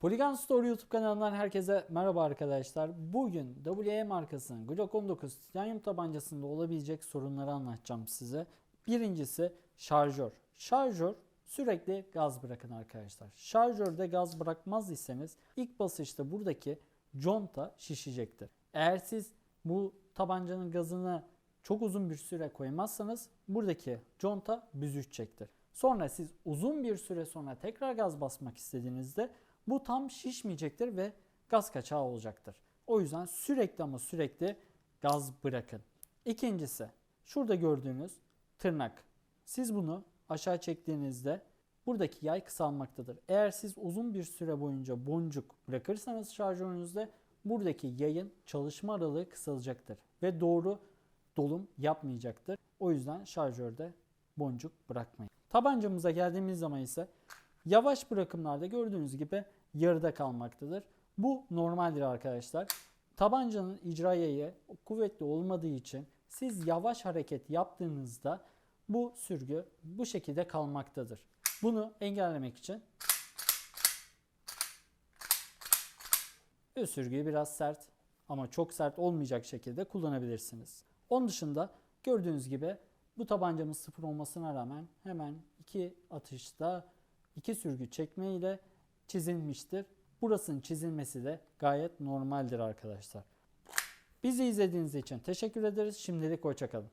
Polygon Store YouTube kanalından herkese merhaba arkadaşlar. Bugün WE markasının Glock 19 titanyum tabancasında olabilecek sorunları anlatacağım size. Birincisi şarjör. Şarjör sürekli gaz bırakın arkadaşlar. Şarjörde gaz bırakmaz iseniz ilk basışta buradaki conta şişecektir. Eğer siz bu tabancanın gazını çok uzun bir süre koymazsanız buradaki conta büzüşecektir. Sonra siz uzun bir süre sonra tekrar gaz basmak istediğinizde bu tam şişmeyecektir ve gaz kaçağı olacaktır. O yüzden sürekli ama sürekli gaz bırakın. İkincisi şurada gördüğünüz tırnak. Siz bunu aşağı çektiğinizde buradaki yay kısalmaktadır. Eğer siz uzun bir süre boyunca boncuk bırakırsanız şarjörünüzde buradaki yayın çalışma aralığı kısalacaktır ve doğru dolum yapmayacaktır. O yüzden şarjörde boncuk bırakmayın. Tabancamıza geldiğimiz zaman ise yavaş bırakımlarda gördüğünüz gibi yarıda kalmaktadır. Bu normaldir arkadaşlar. Tabancanın icra yayı kuvvetli olmadığı için siz yavaş hareket yaptığınızda bu sürgü bu şekilde kalmaktadır. Bunu engellemek için sürgüyü biraz sert ama çok sert olmayacak şekilde kullanabilirsiniz. Onun dışında gördüğünüz gibi bu tabancamız sıfır olmasına rağmen hemen iki atışta iki sürgü çekme ile çizilmiştir. Burasının çizilmesi de gayet normaldir arkadaşlar. Bizi izlediğiniz için teşekkür ederiz. Şimdilik hoşçakalın.